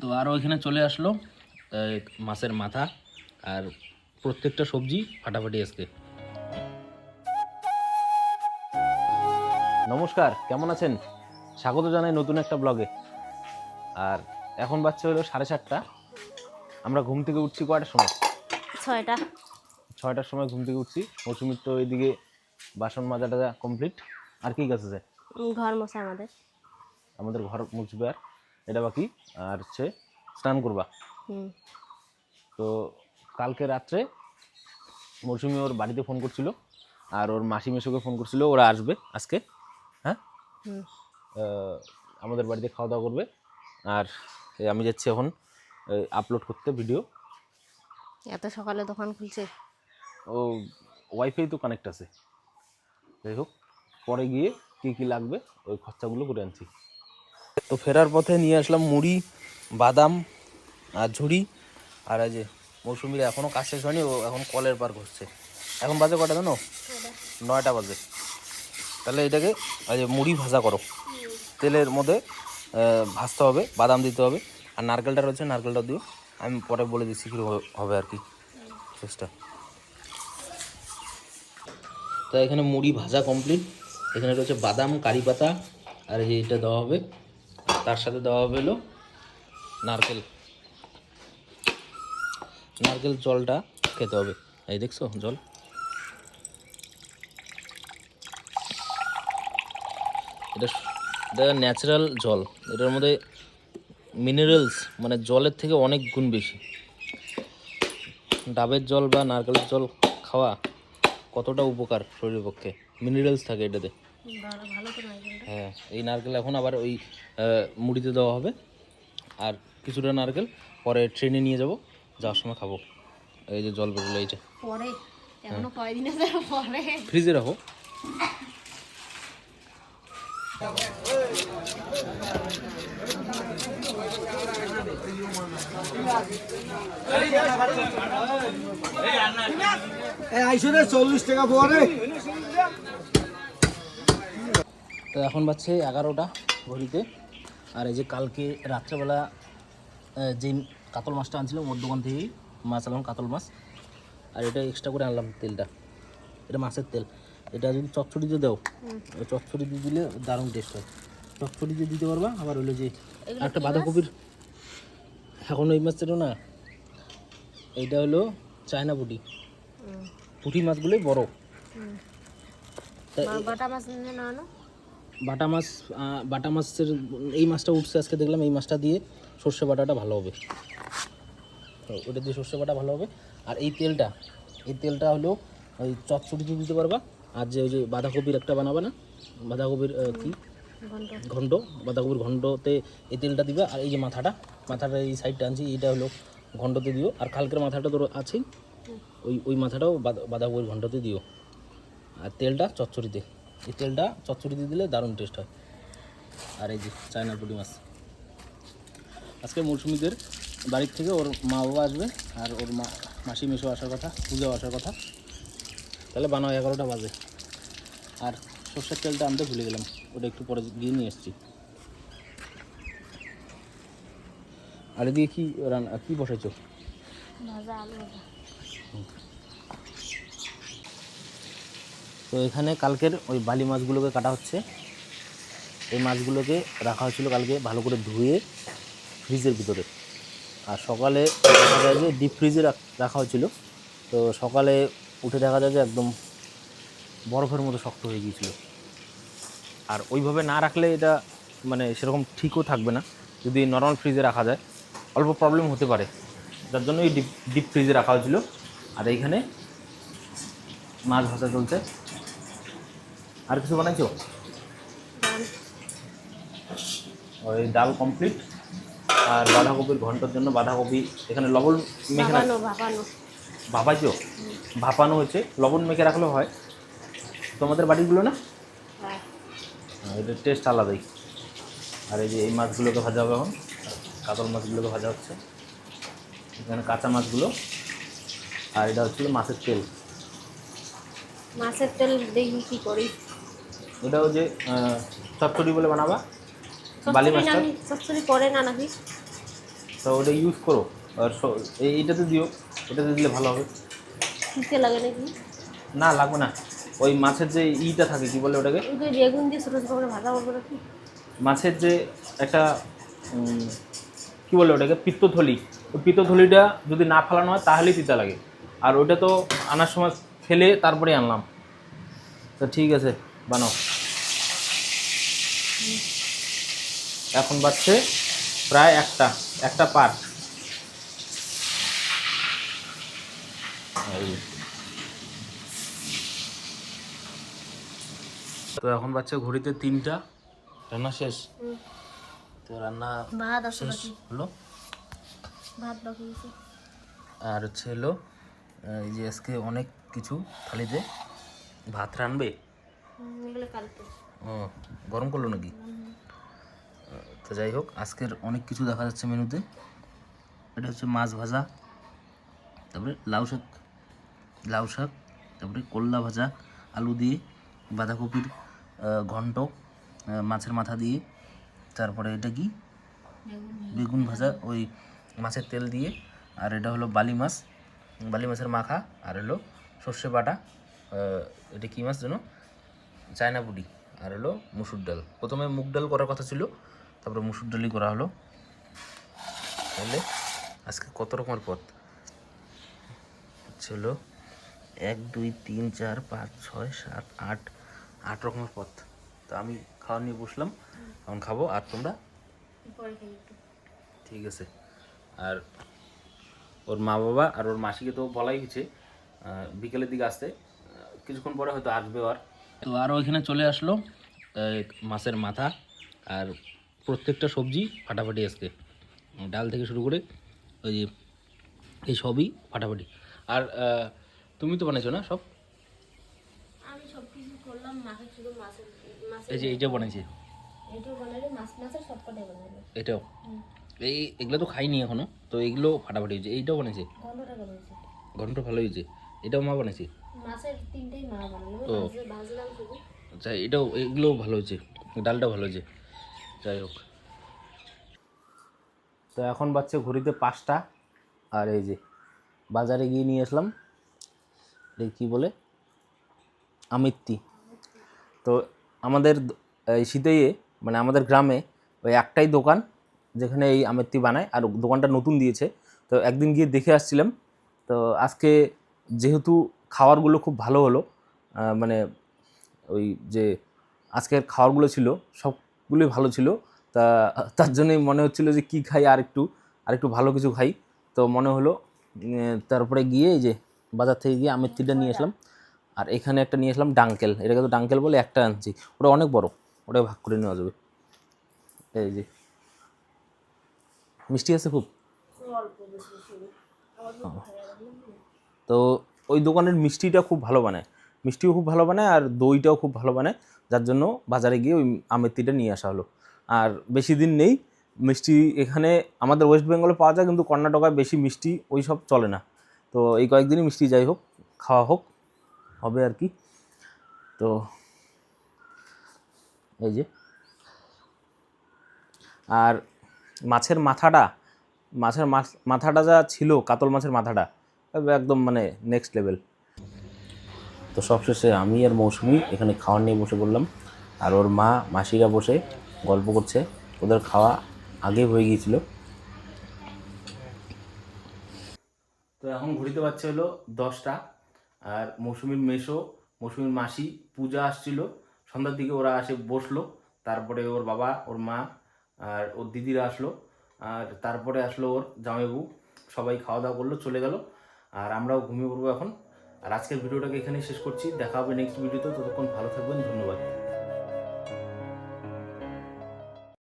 তো আরও এখানে চলে আসলো মাছের মাথা আর প্রত্যেকটা সবজি ফাটাফাটি আজকে। নমস্কার কেমন আছেন? স্বাগত জানাই নতুন একটা ব্লগে। আর এখন বাচ্চা হলো সাড়ে সাতটা। আমরা ঘুম থেকে উঠছি কয়টার সময়? ছয়টা। ছয়টার সময় ঘুম থেকে উঠছি। মৌসুমির তো এদিকে বাসন মাজা টাজা কমপ্লিট আর কি কাজ আছে? ঘর মোছা আমাদের। আমাদের ঘর মুছবে আর। এটা বাকি আর হচ্ছে স্নান করবা। তো কালকে রাত্রে মৌসুমি ওর বাড়িতে ফোন করছিল আর ওর মাসি মেশোকে ফোন করছিল ওরা আসবে আজকে হ্যাঁ? আমাদের বাড়িতে খাওয়া দাওয়া করবে আর আমি যাচ্ছি এখন আপলোড করতে ভিডিও এত সকালে দোকান খুলছে? ও ওয়াইফাই তো কানেক্ট আছে। যাই হোক পরে গিয়ে কী কী লাগবে ওই খরচাগুলো করে আনছি। তো ফেরার পথে নিয়ে আসলাম মুড়ি, বাদাম আর ঝুড়ি। আর এই যে মৌসুমির এখনও কাজ শেষ হয়নি, ও এখন কলের পার করছে। এখন বাজে কটা জানো? নয়টা বাজে। তাহলে এটাকে এই যে মুড়ি ভাজা করো। তেলের মধ্যে ভাজতে হবে, বাদাম দিতে হবে। আর নারকেলটা রয়েছে, নারকেলটা দিও। আমি পরে বলে দিচ্ছি কী হবে আর কি। চেষ্টা। তো এখানে মুড়ি ভাজা কমপ্লিট এখানে রয়েছে বাদাম, কারি পাতা, আর এই যে এটা দেওয়া হবে। তার সাথে দেওয়া হবে হলো নারকেল। নারকেল জলটা খেতে হবে। এই দেখছ জল? এটা এটা ন্যাচারাল জল। এটার মধ্যে মিনারেলস মানে জলের থেকে অনেক গুণ বেশি। ডাবের জল বা নারকেলের জল খাওয়া কতটা উপকার শরীরের পক্ষে? মিনারেলস থাকে এটাতে। হ্যাঁ এই নারকেল এখন আবার ওই মুড়িতে দেওয়া হবে। আর কিছুটা নারকেল পরে ট্রেনে নিয়ে যাব যাওয়ার সময় খাব। এই যে জল বেরোলো এইটা পরে? এখনও কয়দিন আছে পরে? ফ্রিজে রাখো। আইসনে চল্লিশ টাকা পরে। তো এখন বাজছে এগারোটা ঘড়িতে। আর এই যে কালকে রাত্রেবেলা যে কাতল মাছটা আনছিলাম ওর দোকান থেকেই মাছ আনলাম কাতল মাছ। আর এটা এক্সট্রা করে আনলাম তেলটা। এটা মাছের তেল। এটা যদি চচ্চড়িতে দাও চচ্চড়িতে দিলে দারুণ টেস্ট হয়। চচ্চড়িতে দিতে পারবা আবার হলো যে একটা বাঁধাকপির এখন ওই মাছটা না। এইটা হলো চায়না পুঁটি। পুঁটি মাছগুলোই বড়। বাটা মাছ না? বাটা মাছ বাটা মাছের, এই মাছটা উঠছে আজকে দেখলাম, এই মাছটা দিয়ে সর্ষে বাটাটা ভালো হবে। ওটা দিয়ে সর্ষে বাটা ভালো হবে। আর এই তেলটা এই তেলটা হলো ওই চচ্চড়িতে দিতে পারবা। আর যে ওই যে বাঁধাকপির একটা বানাবে না, বাঁধাকপির কি? ঘণ্টা। বাঁধাকপির ঘন্টতে এই তেলটা দিবে। আর এই যে মাথাটা মাথাটা এই সাইডটা আনছি, এইটা হলো ঘন্টতে দিও। আর কালকের মাথাটা তো আছেই, ওই ওই মাথাটাও বাঁধাকপির ঘন্টতে দিও। আর তেলটা চচ্চড়িতে। এই তেলটা চচ্চড়ি দিয়ে দিলে দারুণ টেস্ট হয়। আর এই যে চায়না পুঁটি মাছ। আজকে মৌসুমিদের বাড়ির থেকে ওর মা বাবা আসবে আর ওর মা মাসি মেশো আসার কথা পুজো আসার কথা। তাহলে বানাও এগারোটা বাজে। আর সর্ষের তেলটা আনতে ভুলে গেলাম ওটা একটু পরে গিয়ে নিয়ে এসেছি। আর এদিকে কি রান্না কি বসাইছো ভাজা আলু ভাজা তো এখানে কালকের ওই বালি মাছগুলোকে কাটা হচ্ছে। এই মাছগুলোকে রাখা হয়েছিল কালকে ভালো করে ধুয়ে ফ্রিজের ভিতরে। আর সকালে দেখা যায় যে ডিপ ফ্রিজে রাখা হয়েছিল। তো সকালে উঠে দেখা যায় যে একদম বরফের মতো শক্ত হয়ে গিয়েছিল। আর ওইভাবে না রাখলে এটা মানে সেরকম ঠিকও থাকবে না। যদি নর্মাল ফ্রিজে রাখা যায়, অল্প প্রবলেম হতে পারে। যার জন্য এই ডিপ ডিপ ফ্রিজে রাখা হয়েছিল। আর এইখানে মাছ ভাজা চলছে। আর কিছু বানাইছো? ওই ডাল কমপ্লিট আর বাঁধাকপির ঘণ্টার জন্য বাঁধাকপি এখানে লবণ মেখে ভাপাইছো? ভাপানো হচ্ছে লবণ মেখে রাখলেও হয়। তোমাদের বাড়িগুলো না? হ্যাঁ। হ্যাঁ, এটার টেস্ট আলাদাই। আর এই যে এই মাছগুলোকে ভাজা হবে এখন কাতল মাছগুলোকে ভাজা হচ্ছে। এখানে কাঁচা মাছগুলো। আর এটা হচ্ছিল মাছের তেল। মাছের তেল দেখি কি করি। এটাও যে চচ্চড়ি বলে বানাবা? বালি মাছটা? চচ্চড়ি করে না নাকি? তো ওটা ইউজ করো। আর এই- এইটাতে দিও এটাতে দিলে ভালো হবে। তিতে লাগে নাকি? না লাগবে না। ওই মাছের যে ইটা থাকে কি বলে ওটাকে? ওই যে বেগুন দিয়ে ছোটো ছোটো করে ভাজা করব নাকি? মাছের যে একটা কি বলে ওটাকে? পিত্তথলি। ওই পিত্তথলিটা যদি না ফেলানো হয় তাহলেই তিতা লাগে। আর ওটা তো আনার সময় ফেলে তারপরে আনলাম। তো ঠিক আছে বানাও। এখন বাজছে প্রায় একটা একটা পার। তো এখন বাচ্চা ঘড়িতে তিনটা রান্না শেষ? তো রান্না শেষ হলো? আর হচ্ছে হলো এই যে আজকে অনেক কিছু থালিতে ভাত রানবে? ও গরম করল নাকি? তো যাই হোক, আজকের অনেক কিছু দেখা যাচ্ছে মেনুতে। এটা হচ্ছে মাছ ভাজা, তারপরে লাউ শাক লাউ শাক, তারপরে করলা ভাজা, আলু দিয়ে, বাঁধাকপির ঘন্ট মাছের মাথা দিয়ে, তারপরে এটা কি? বেগুন ভাজা, ওই মাছের তেল দিয়ে, আর এটা হলো বালি মাছ, বালি মাছের মাখা, আর হলো সর্ষে বাটা এটা কী মাছ যেন? চায়না বুড়ি আর হলো মুসুর ডাল। প্রথমে মুগ ডাল করার কথা ছিল তারপরে মুসুর ডালি করা হলো। তাহলে আজকে কত রকমের পথ ছিল এক দুই তিন চার পাঁচ ছয় সাত আট আট রকমের পথ তো আমি খাওয়া নিয়ে বসলাম এখন খাব আর তোমরা? ঠিক আছে। আর ওর মা বাবা আর ওর মাসিকে তো বলাই হয়েছে বিকেলের দিকে আসতে। কিছুক্ষণ পরে হয়তো আসবে আর তো আরও ওইখানে চলে আসলো মাছের মাথা। আর প্রত্যেকটা সবজি ফাটাফাটি আজকে। ডাল থেকে শুরু করে ওই যে এই সবই ফাটাফাটি। আর তুমি তো বানাইছো না সব? এই যে এইটা বানাইছে। এটাও এই এগুলো তো খাইনি এখনও তো এগুলো ফাটাফাটি হয়েছে। এইটাও হয়েছে ঘণ্টা ভালো হয়েছে। এটাও মা ভাজলাম শুধু। আচ্ছা এটাও এগুলোও ভালো হয়েছে। ডালটা ভালো হয়েছে। যাই হোক। তো এখন বাচ্চা ঘড়িতে পাঁচটা। আর এই যে, বাজারে গিয়ে নিয়ে আসলাম। এই কী বলে? আমিত্তি। তো আমাদের এই শীতেইয়ে মানে আমাদের গ্রামে ওই একটাই দোকান যেখানে এই আমেত্তি বানায়। আর দোকানটা নতুন দিয়েছে। তো একদিন গিয়ে দেখে আসছিলাম। তো আজকে যেহেতু খাবারগুলো খুব ভালো হলো মানে ওই যে আজকের খাবারগুলো ছিল সবগুলোই ভালো ছিল। তা, তার জন্যই মনে হচ্ছিল যে কি খাই আর একটু আর একটু ভালো কিছু খাই। তো মনে হলো তারপরে গিয়ে এই যে বাজার থেকে গিয়ে আমের তিনটা নিয়ে আসলাম। আর এখানে একটা নিয়ে আসলাম ডাঙ্কেল। এটাকে তো ডাঙ্কেল বলে একটা আনছি। ওটা অনেক বড়। ওটা ভাগ করে নেওয়া যাবে। এই যে। মিষ্টি আছে খুব? তো ওই দোকানের মিষ্টিটা খুব ভালো বানায়। মিষ্টিও খুব ভালো বানায় আর দইটাও খুব ভালো বানায়। যার জন্য বাজারে গিয়ে ওই আমের তিটা নিয়ে আসা হলো। আর বেশি দিন নেই, মিষ্টি এখানে আমাদের ওয়েস্ট বেঙ্গলে পাওয়া যায়, কিন্তু কর্ণাটকায় বেশি মিষ্টি ওই সব চলে না। তো এই কয়েকদিনই মিষ্টি যাই হোক, খাওয়া হোক, হবে আর কি। তো এই যে। আর মাছের মাথাটা, মাছের মাছ- মাথাটা যা ছিল, কাতল মাছের মাথাটা, একদম মানে নেক্সট লেভেল তো সবশেষে আমি আর মৌসুমি এখানে খাওয়ার নিয়ে বসে পড়লাম। আর ওর মা, মাসিরা বসে গল্প করছে। ওদের খাওয়া আগে হয়ে গিয়েছিল। তো এখন ঘুরিতে পারছে হলো দশটা। আর মৌসুমীর মেশো মৌসুমীর মাসি, পূজা আসছিল। সন্ধ্যার দিকে ওরা আসে বসল। তারপরে ওর বাবা, ওর মা আর ওর দিদিরা আসলো। আর তারপরে আসলো ওর জামাইবু সবাই খাওয়া দাওয়া করল, চলে গেল। আর আমরাও ঘুমিয়ে পড়ব এখন। আর আজকের ভিডিওটাকে এখানেই শেষ করছি। দেখা হবে নেক্সট ভিডিওতে ততক্ষণ ভালো থাকবেন। ধন্যবাদ।